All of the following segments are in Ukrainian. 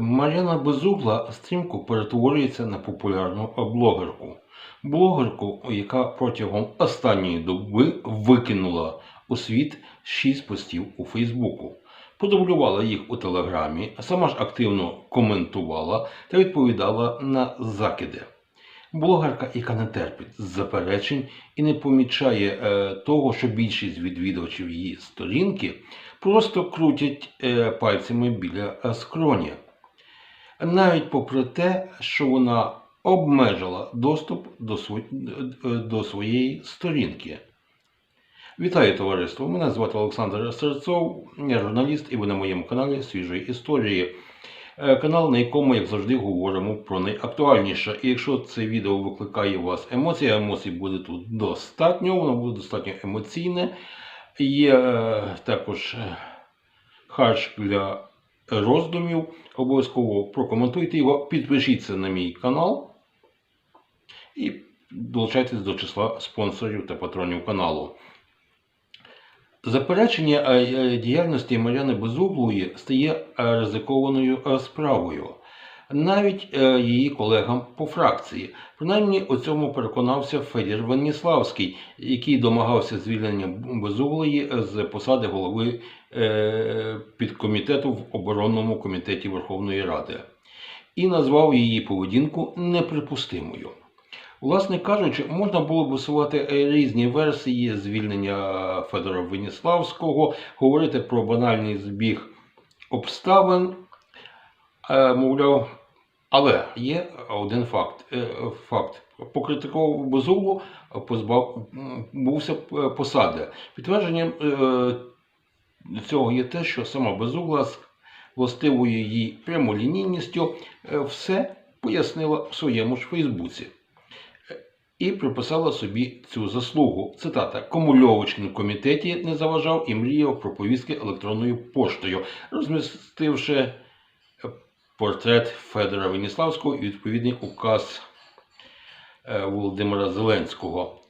Мар'яна Безугла стрімко перетворюється на популярну блогерку. Блогерку, яка протягом останньої доби викинула у світ шість постів у Фейсбуку, подублювала їх у Телеграмі, сама ж активно коментувала та відповідала на закиди. Блогерка, яка не терпить заперечень і не помічає е, того, що більшість відвідувачів її сторінки просто крутять е, пальцями біля скроні. Навіть попри те, що вона обмежила доступ до, сво- е, до своєї сторінки. Вітаю товариство! Мене звати Олександр Серцов, я журналіст і ви на моєму каналі Свіжої історії. Е, Канал, на якому, як завжди, говоримо про найактуальніше. І якщо це відео викликає у вас емоції, емоцій буде тут достатньо, воно буде достатньо емоційне. Є е, також е, харч для роздумів. Обов'язково прокоментуйте його, підпишіться на мій канал і долучайтесь до числа спонсорів та патронів каналу. Заперечення е, е, діяльності Мар'яни Безуглої стає ризикованою е, справою. Навіть е, її колегам по фракції. Принаймні у цьому переконався Федір Веніславський, який домагався звільнення Безуглої з посади голови е, підкомітету в оборонному комітеті Верховної Ради і назвав її поведінку неприпустимою. Власне кажучи, можна було б висувати е, різні версії звільнення Федора Веніславського, говорити про банальний збіг обставин, е, мовляв, але є один факт. Е, Факт. Покритикував Безуглу, позбав бувся е, посади. Підтвердженням е, цього є те, що сама Безугла з властивою її прямолінійністю все пояснила в своєму ж Фейсбуці і приписала собі цю заслугу. Цитата: Кому Льовочкін комітеті не заважав і мріяв про повістки електронною поштою, розмістивши портрет Федора Веніславського і відповідний указ е, Володимира Зеленського.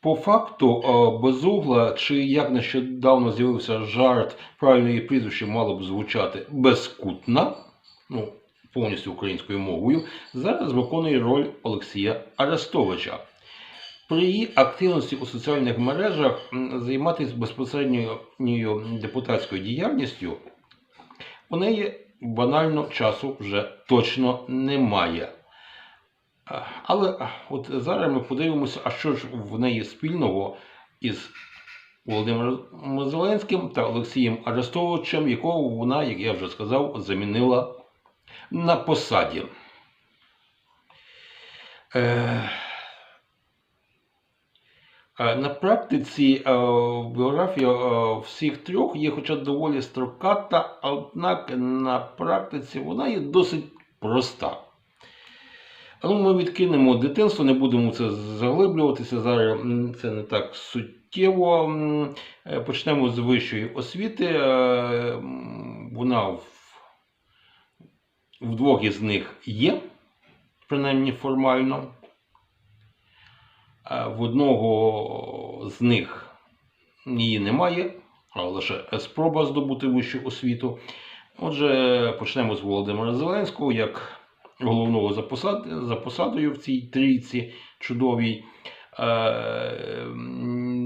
По факту, е, безугла, чи як нещодавно з'явився жарт, правильно її прізвище мало б звучати безкутна, ну, повністю українською мовою, зараз виконує роль Олексія Арестовича. При її активності у соціальних мережах займатися безпосередньою депутатською діяльністю у неї банально часу вже точно немає. Але от зараз ми подивимося, а що ж в неї спільного із Володимиром Зеленським та Олексієм Арестовичем, якого вона, як я вже сказав, замінила на посаді. Е, е, На практиці е, біографія е, всіх трьох є хоча доволі строката, однак на практиці вона є досить проста. Ну, ми відкинемо дитинство, не будемо це заглиблюватися. Зараз це не так суттєво. Е, Почнемо з вищої освіти. Е, Вона в, в двох із них є, принаймні формально. А В одного з них її немає, а лише спроба здобути вищу освіту. Отже, почнемо з Володимира Зеленського як головного за, посад, за посадою в цій трійці чудовій, е,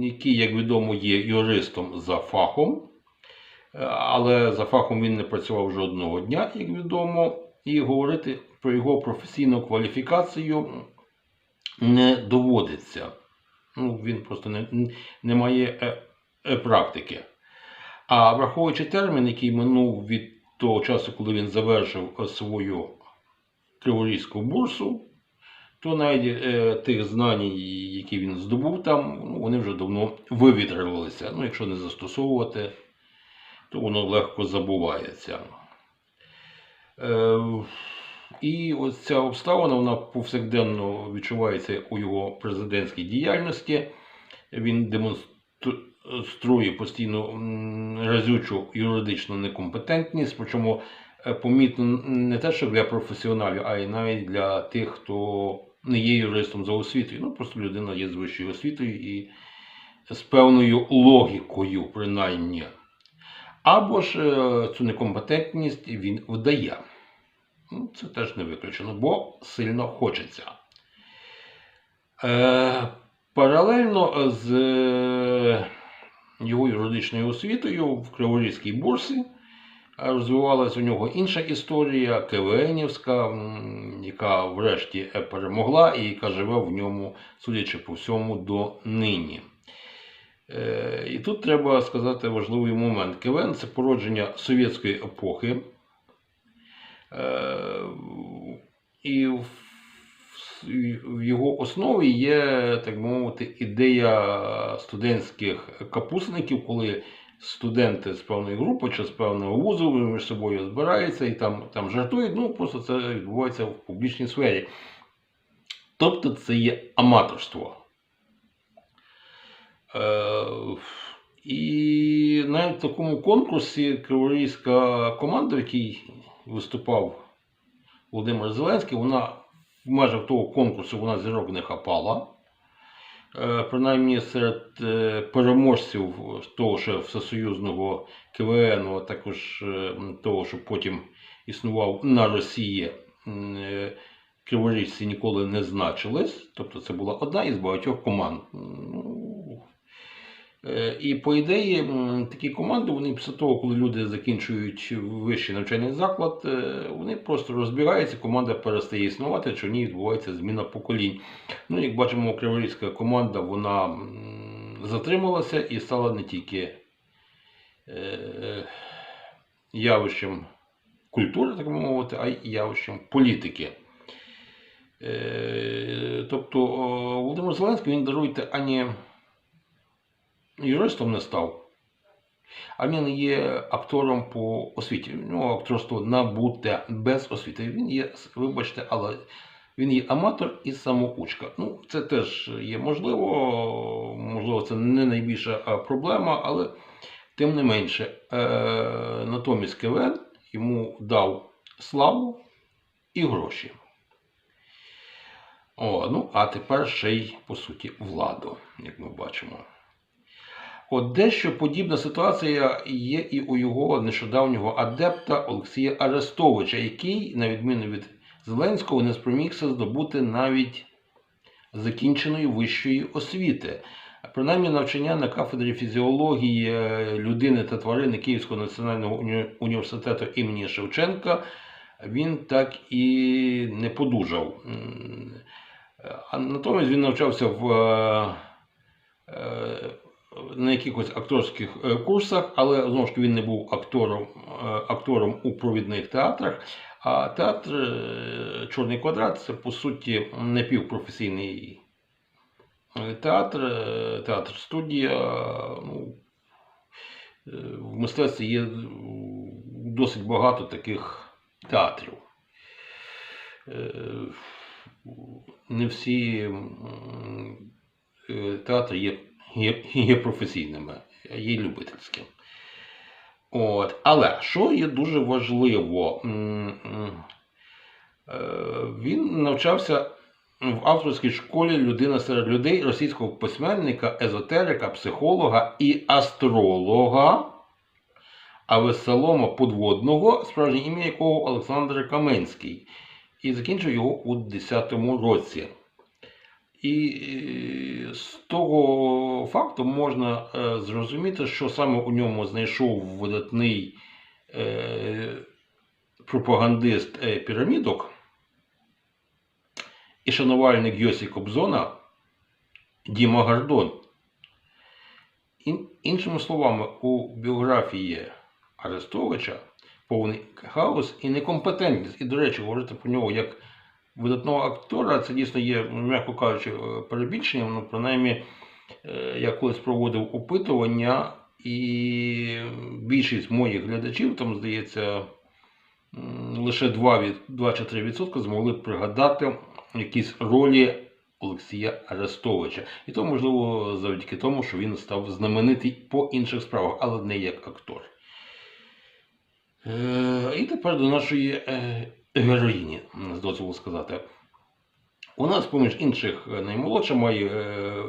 який, як відомо, є юристом за фахом. Е, Але за фахом він не працював жодного дня, як відомо, і говорити про його професійну кваліфікацію не доводиться. Ну, він просто не, не має е, е, практики. А враховуючи термін, який минув від того часу, коли він завершив е, свою Криворізьку бурсу, то навіть е, тих знань, які він здобув там, ну, вони вже давно вивітрилися. Ну, якщо не застосовувати, то воно легко забувається. Е, і ось ця обставина вона повсякденно відчувається у його президентській діяльності. Він демонструє постійно разючу юридичну некомпетентність, причому е, помітно не те, що для професіоналів, а й навіть для тих, хто не є юристом за освітою. Ну, просто людина є з вищою освітою і з певною логікою, принаймні. Або ж е, цю некомпетентність він вдає. Ну, це теж не виключено, бо сильно хочеться. Е, паралельно з е, його юридичною освітою в Криворізькій бурсі розвивалася у нього інша історія, КВНівська, яка врешті е, перемогла і яка живе в ньому, судячи по всьому, до нині. Е, І тут треба сказати важливий момент. КВН це породження совєтської епохи. Е, І в його основі є, так би мовити, ідея студентських капусників, коли студенти з певної групи чи з певного вузу між собою збираються і там, там жартують. Ну, просто це відбувається в публічній сфері. Тобто це є аматорство. Е, і в такому конкурсі криворізька команда, в якій виступав Володимир Зеленський, вона в межах того конкурсу вона зірок не хапала. Е, Принаймні серед е, переможців того ще всесоюзного КВН, а також е, того, що потім існував на Росії, криворіжці ніколи не значились. Тобто це була одна із багатьох команд. Е, І по ідеї, такі команди, вони після того, коли люди закінчують вищий навчальний заклад, е, вони просто розбігаються, команда перестає існувати, чи в ній відбувається зміна поколінь. Ну, як бачимо, криворізька команда вона затрималася і стала не тільки е, явищем культури, так би мовити, а й явищем політики. Тобто Володимир Зеленський він даруйте ані юристом не став, а він є актором по освіті. У нього акторство набуте без освіти. Він є, вибачте, але він є аматор і самоучка. Ну, це теж є можливо, можливо, це не найбільша проблема, але тим не менше, е, натомість КВН йому дав славу і гроші. О, ну, а тепер ще й, по суті, владу, як ми бачимо. От дещо подібна ситуація є і у його нещодавнього адепта Олексія Арестовича, який, на відміну від Зеленського, не спромігся здобути навіть закінченої вищої освіти. Принаймні навчання на кафедрі фізіології е, людини та тварини Київського національного уні- університету імені Шевченка він так і не подужав. А натомість він навчався в е, е, на якихось акторських е, курсах, але знову ж він не був актором, е, актором у провідних театрах. А театр е, Чорний квадрат це по суті напівпрофесійний театр, театр студія. Ну, в мистецтві є досить багато таких театрів. Не всі театри є є, є професійними, є любительськими. От. Але що є дуже важливо, е, він навчався в авторській школі людина серед людей російського письменника, езотерика, психолога і астролога, а веселома подводного, справжнє ім'я якого Олександр Каменський, і закінчив його у 10-му році. І е, з того факту можна е, зрозуміти, що саме у ньому знайшов видатний е, пропагандист пірамідок і шанувальник Йосі Кобзона Діма Гардон. Іншими словами, у біографії Арестовича повний хаос і некомпетентність. І, до речі, говорити про нього як видатного актора, це дійсно є, м'яко кажучи, е, перебільшенням. Ну, принаймні, е, я колись проводив опитування, і більшість моїх глядачів, там, здається, лише 2, 2 чи 3 відсотки змогли пригадати якісь ролі Олексія Арестовича. І то, можливо, завдяки тому, що він став знаменитий по інших справах, але не як актор. Е, І тепер до нашої героїні, з дозволу сказати. У нас, поміж інших, наймолодша має е,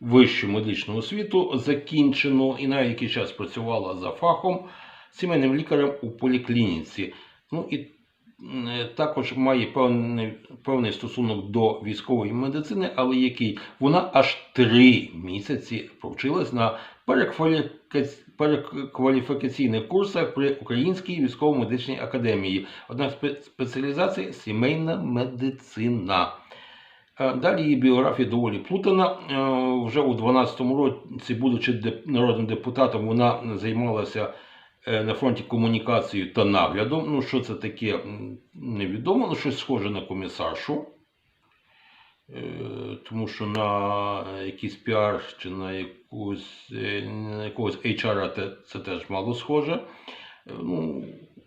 вищу медичну освіту, закінчену і навіть який час працювала за фахом сімейним лікарем у поліклініці. Ну і е, також має певний, певний стосунок до військової медицини, але який вона аж три місяці провчилась на перекваліфікаційних курсах при Українській військово-медичній академії. Одна з спеціалізацій сімейна медицина. Е, Далі її біографія доволі плутана. Е, Вже у 12-му році, будучи народним депутатом, вона займалася е, на фронті комунікацією та наглядом. Ну, що це таке, невідомо, ну щось схоже на комісаршу. Е, Тому що на якийсь піар чи на якусь, е, на якогось HR це теж мало схоже. Е, Ну,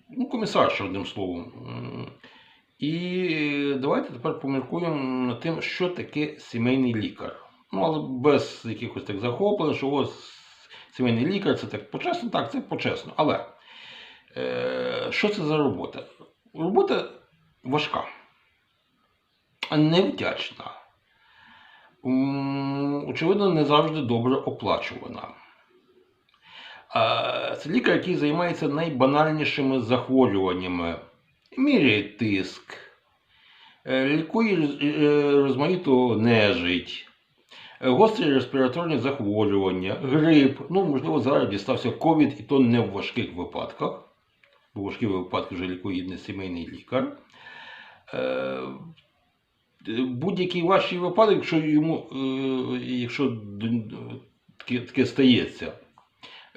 ну комісарша, одним словом. І давайте тепер поміркуємо над тим, що таке сімейний лікар. Ну, але без якихось так захоплень, що ось сімейний лікар це так почесно, так, це почесно. Але е, що це за робота? Робота важка, невдячна. Очевидно, не завжди добре оплачувана. Це лікар, який займається найбанальнішими захворюваннями. Міряє тиск, е, лікує е, розмаїту нежить, е, гострі респіраторні захворювання, грип. Ну, можливо, зараз дістався ковід, і то не в важких випадках, бо важкі випадки вже лікує не сімейний лікар. Будь-який важчий випадок, якщо йому, е, якщо таке, таке стається,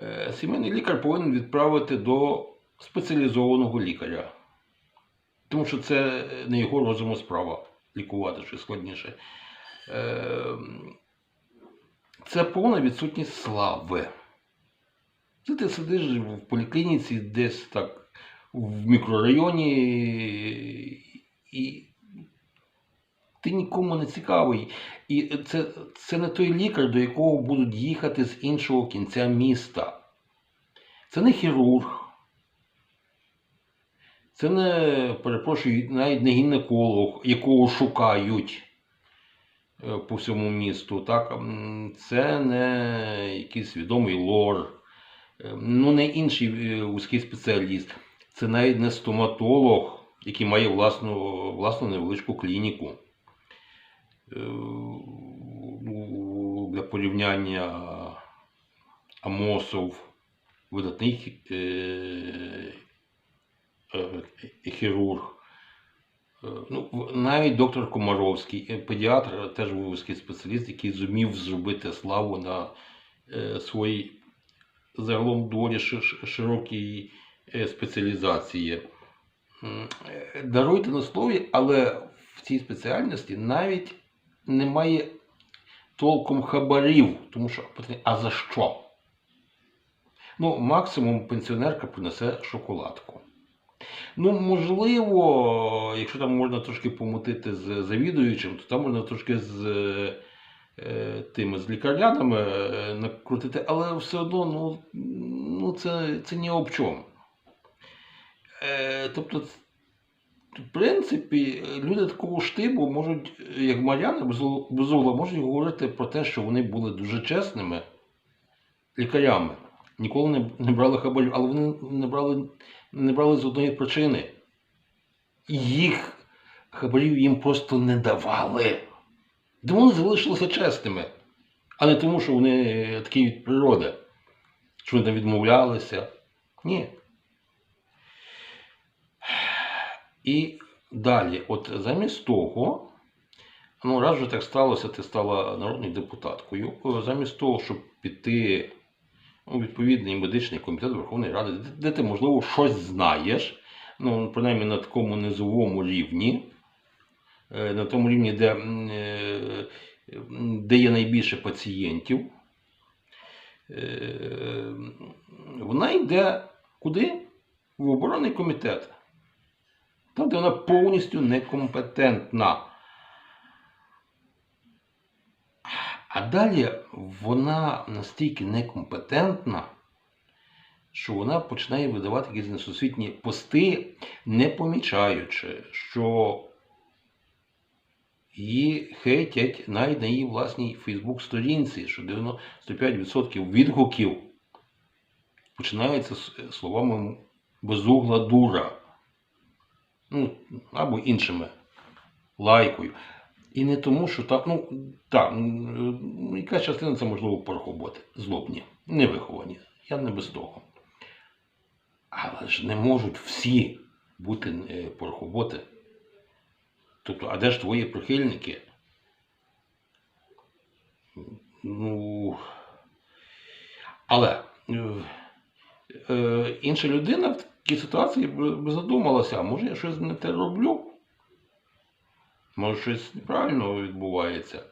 е, сімейний лікар повинен відправити до спеціалізованого лікаря. Тому що це не його розуму справа лікувати щось складніше. Е, Це повна відсутність слави. Це ти сидиш в поліклініці десь так в мікрорайоні, і ти нікому не цікавий. І це, це не той лікар, до якого будуть їхати з іншого кінця міста. Це не хірург. Це не, перепрошую, навіть не гінеколог, якого шукають е, по всьому місту. Так? Це не якийсь відомий лор, е, ну не інший е, вузький спеціаліст. Це навіть не стоматолог, який має власну, власну невеличку клініку. Е, ну, Для порівняння Амосов, видатний е, е, хірург. Ну, навіть доктор Комаровський, педіатр, теж вузький спеціаліст, який зумів зробити славу на своїй загалом ши- широкій спеціалізації. Даруйте на слові, але в цій спеціальності навіть немає толком хабарів, тому що питання, а за що? Ну, максимум пенсіонерка принесе шоколадку. Ну, можливо, якщо там можна трошки помутити з завідуючим, то там можна трошки з е, тими з лікарнянами е, накрутити, але все одно ну, ну це, це ні об чому. Е, тобто, в принципі, люди такого штибу можуть, як Мар'яна Безу- Безугла, можуть говорити про те, що вони були дуже чесними лікарями. Ніколи не, не брали хабарів, але вони не брали, не брали з одної причини. Їх хабарів їм просто не давали. Тому вони залишилися чесними, а не тому, що вони такі від природи, що вони там відмовлялися. Ні. І далі, от замість того, ну раз вже так сталося, ти стала народною депутаткою, е, замість того, щоб піти у відповідний медичний комітет Верховної Ради, де, ти, можливо, щось знаєш, ну, принаймні на такому низовому рівні, е, на тому рівні, де, е, де є найбільше пацієнтів, вона йде куди? В оборонний комітет. Там, де вона повністю некомпетентна. А далі вона настільки некомпетентна, що вона починає видавати якісь несусвітні пости, не помічаючи, що її хейтять навіть на її власній Фейсбук-сторінці, що 95% відгуків починаються з словами безугла дура. Ну, або іншими лайкою. І не тому, що так, ну так, м, якась частина це можливо порохоботи, злобні, невиховані. Я не без того. Але ж не можуть всі бути е. Тобто, а де ж твої прихильники? Ну. Але е, е, інша людина такій ситуації б задумалася, може я щось не те роблю? Може, щось неправильно відбувається.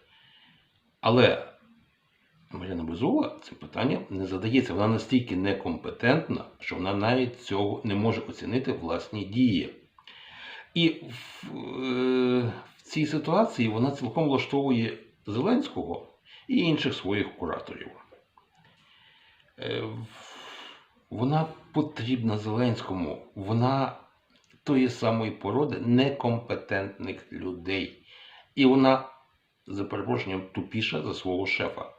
Але Мар'яна Безула це питання не задається. Вона настільки некомпетентна, що вона навіть цього не може оцінити власні дії. І в, е, в цій ситуації вона цілком влаштовує Зеленського і інших своїх кураторів. Е, Вона потрібна Зеленському. Вона тої самої породи некомпетентних людей. І вона, за перепрошенням, тупіша за свого шефа.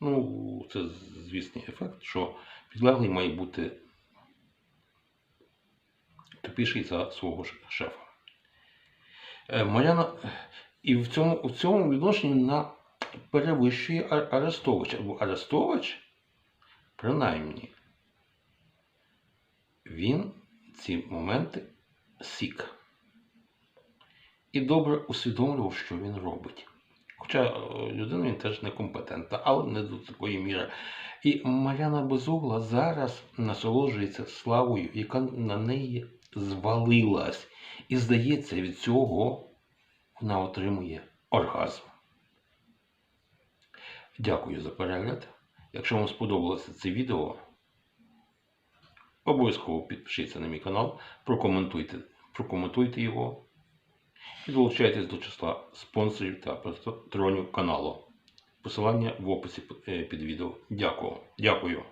Ну, це звісний ефект, що підлеглий має бути тупіший за свого шефа. Е, Мар'яна і в цьому, в цьому відношенні вона перевищує А- Арестовича. Бо Арестович, принаймні, він ці моменти сік. І добре усвідомлював, що він робить. Хоча е, людина він теж некомпетентна, але не до такої міри. І Мар'яна Безугла зараз насолоджується славою, яка на неї звалилась. І здається, від цього вона отримує оргазм. Дякую за перегляд. Якщо вам сподобалося це відео, обов'язково підпишіться на мій канал, прокоментуйте, прокоментуйте його і долучайтесь до числа спонсорів та патронів каналу. Посилання в описі е, під відео. Дякую. Дякую.